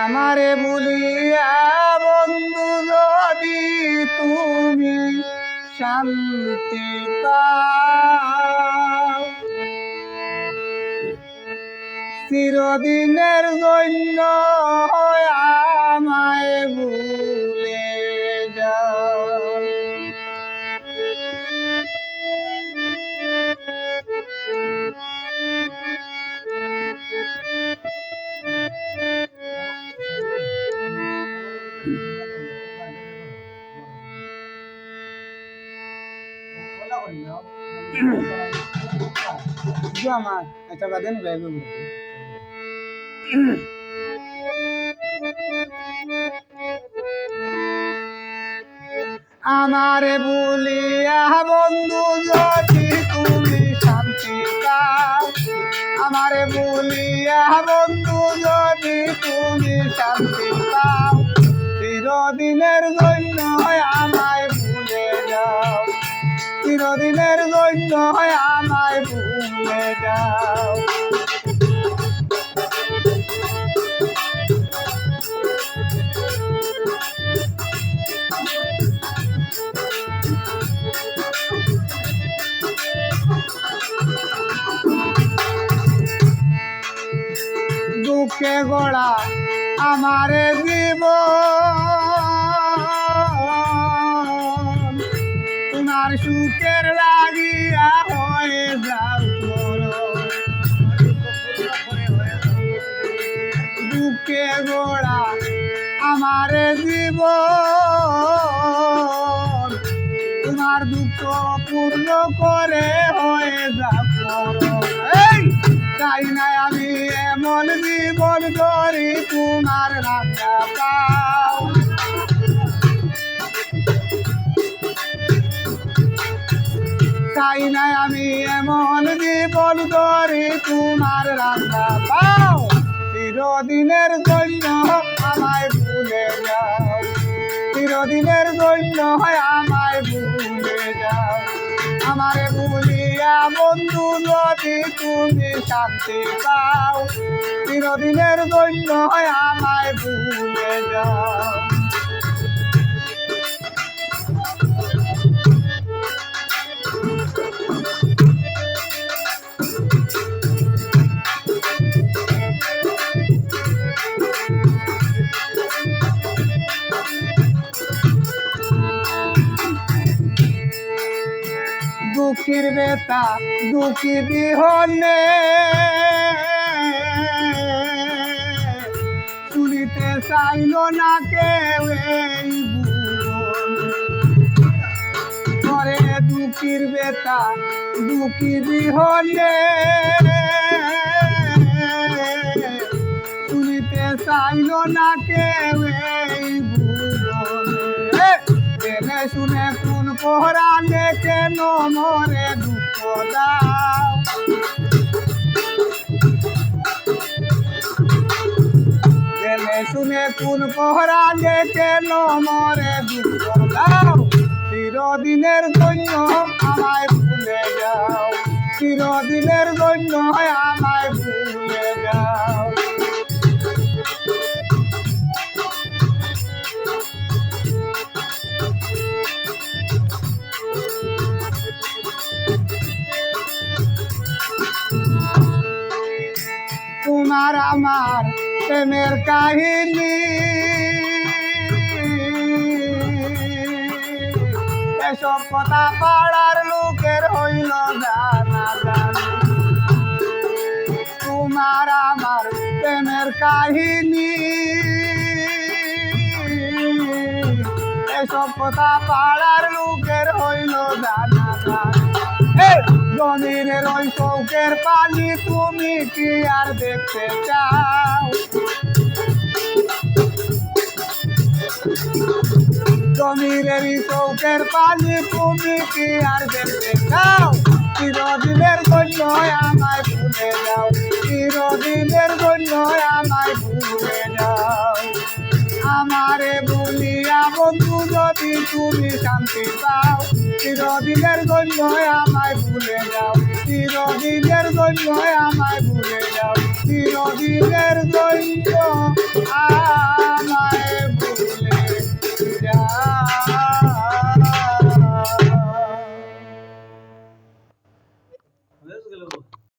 আমারে বলিয়া বন্ধু যদি তুমি শান্তি চিরদিনের জন্য আমায় ভুলে আমার একটা বাদেন আমারে বলিয়া বন্ধু যদি তুমি শান্তি আমারে বলিয়া বন্ধু যদি তুমি শান্তি পাও চিরদিনের জন্য জন্য আমায় ভুলে যাও। দুঃখে গোড়া আমারে জীব তোমার সুখের লাগিয়া হয়ে যাও। দুঃখে গোড়া আমারে জীব তোমার দুঃখ পূর্ণ করে হয়ে এই চাই না আমি এমন জীবন করি তোমার রাজা পাও। চাই না আমি এমন জীবন করি তোমার রাজা পাও। চিরদিনের জন্য আমায় ভুলে যাও। চিরদিনের জন্য হয় আমায় ভুলে যাও। আমারে ভুলিয়া বন্ধু যদি তুমি শান্তি পাও, চিরদিনের জন্য হয় আমায় ভুলে যাও। দুঃখীর বেতা দুঃখী বিহনে। শুনিতে চাইল না কেউ এই। করে দুঃখীর বেতা দুঃখী বিহনে। শুনিতে চাইল না কেউ এই শুনে কোহরালে কেন মরে দুঃখ দাও? শুনে কোন কোহরালে কেন মরে দুঃখ দাও? চিরদিনের জন্য আমায় ভুলে যাও। চিরদিনের জন্য তোমার আমার প্রেমের কাহিনী। এসব কথা পাড়ার লোকের হইল তোমার আমার প্রেমের কাহিনী। এসব কথা পাড়ার লোকের হইল জানা জানি। জমিনের ওই চৌকের পানি তুমি কি আর দেখতে চাও? জমিনের চৌকের পানি তুমি কি আর দেখতে চাও? চিরদিনের জন্য আমায় ভুলে যাও। চিরদিনের জন্য তুমি শান্তি পাও। চিরদিনের জন্য আমায় ভুলে যাও। চিরদিনের জন্য আমায় ভুলে যাও। চিরদিনের জন্য আমায়